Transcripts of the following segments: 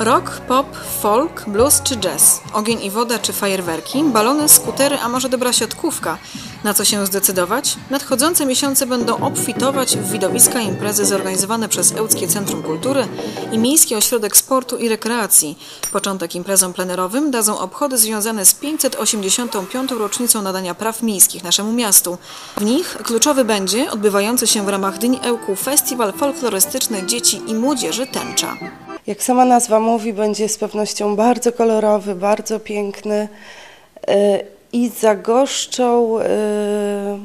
Rock, pop, folk, blues czy jazz, ogień i woda czy fajerwerki, balony, skutery, a może dobra siatkówka. Na co się zdecydować? Nadchodzące miesiące będą obfitować w widowiska i imprezy zorganizowane przez Ełckie Centrum Kultury i Miejski Ośrodek Sportu i Rekreacji. Początek imprezom plenerowym dadzą obchody związane z 585. rocznicą nadania praw miejskich naszemu miastu. W nich kluczowy będzie odbywający się w ramach Dni Ełku festiwal folklorystyczny dzieci i młodzieży Tęcza. Jak sama nazwa mówi, będzie z pewnością bardzo kolorowy, bardzo piękny e, i zagoszczą e,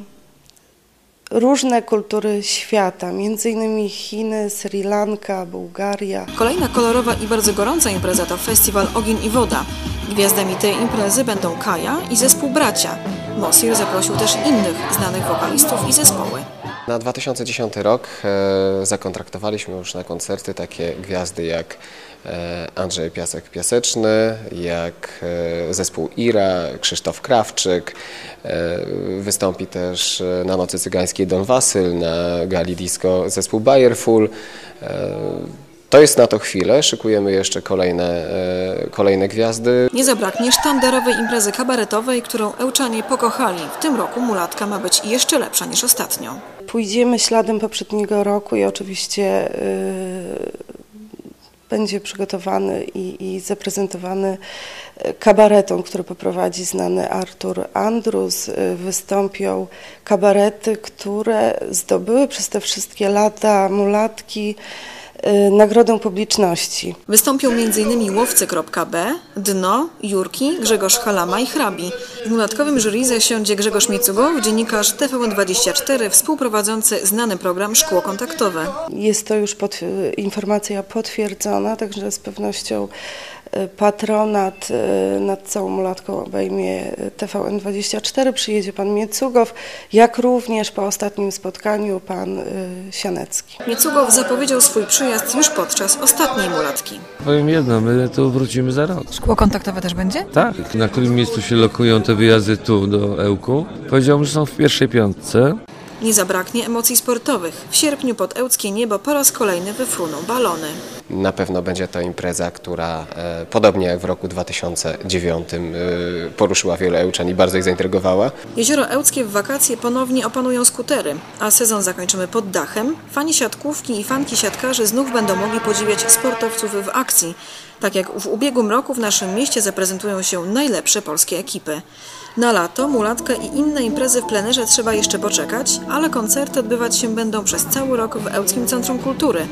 różne kultury świata, innymi Chiny, Sri Lanka, Bułgaria. Kolejna kolorowa i bardzo gorąca impreza to festiwal Ogień i Woda. Gwiazdami tej imprezy będą Kaja i zespół Bracia. Mosir zaprosił też innych znanych wokalistów i zespoły. Na 2010 rok e, zakontraktowaliśmy już na koncerty takie gwiazdy jak e, Andrzej Piasek-Piaseczny, jak e, zespół Ira, Krzysztof Krawczyk. Wystąpi też na Nocy Cygańskiej Don Wasyl, na gali disco zespół Bayerful. E, to jest na to chwilę, szykujemy jeszcze kolejne, e, kolejne gwiazdy. Nie zabraknie sztandarowej imprezy kabaretowej, którą Ełczanie pokochali. W tym roku mulatka ma być jeszcze lepsza niż ostatnio. Pójdziemy śladem poprzedniego roku i oczywiście y, będzie przygotowany i, i zaprezentowany y, kabareton, który poprowadzi znany Artur Andrus. Y, Wystąpią kabarety, które zdobyły przez te wszystkie lata mulatki nagrodę publiczności. Wystąpią m.in. łowcy.b, Dno, Jurki, Grzegorz Halama i Hrabi. W mulatkowym jury zasiądzie Grzegorz Miecugow, dziennikarz TVN24, współprowadzący znany program Szkło Kontaktowe. Jest to już pot, informacja potwierdzona, także z pewnością patronat e, nad całą mulatką obejmie TVN24. Przyjedzie pan Miecugow, jak również po ostatnim spotkaniu pan e, Sianecki. Miecugow zapowiedział swój przyjazd już podczas ostatniej mulatki. Powiem jedno, my tu wrócimy za rok. Szkło Kontaktowe też będzie? Tak. Na którym miejscu się lokują te wyjazdy tu do Ełku? Powiedziałbym, że są w pierwszej piątce. Nie zabraknie emocji sportowych. W sierpniu pod ełckie niebo po raz kolejny wyfruną balony. Na pewno będzie to impreza, która e, podobnie jak w roku 2009 e, poruszyła wiele Ełczan i bardzo ich zaintrygowała. Jezioro Ełckie w wakacje ponownie opanują skutery, a sezon zakończymy pod dachem. Fani siatkówki i fanki siatkarzy znów będą mogli podziwiać sportowców w akcji. Tak jak w ubiegłym roku w naszym mieście zaprezentują się najlepsze polskie ekipy. Na lato, mulatkę i inne imprezy w plenerze trzeba jeszcze poczekać, ale koncerty odbywać się będą przez cały rok w Ełckim Centrum Kultury.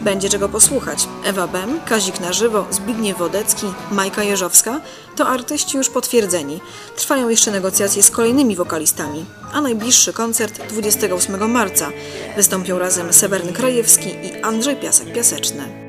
Będzie czego posłuchać. Ewa Bem, Kazik na żywo, Zbigniew Wodecki, Majka Jeżowska to artyści już potwierdzeni. Trwają jeszcze negocjacje z kolejnymi wokalistami, a najbliższy koncert 28 marca. Wystąpią razem Seweryn Krajewski i Andrzej Piasek-Piaseczny.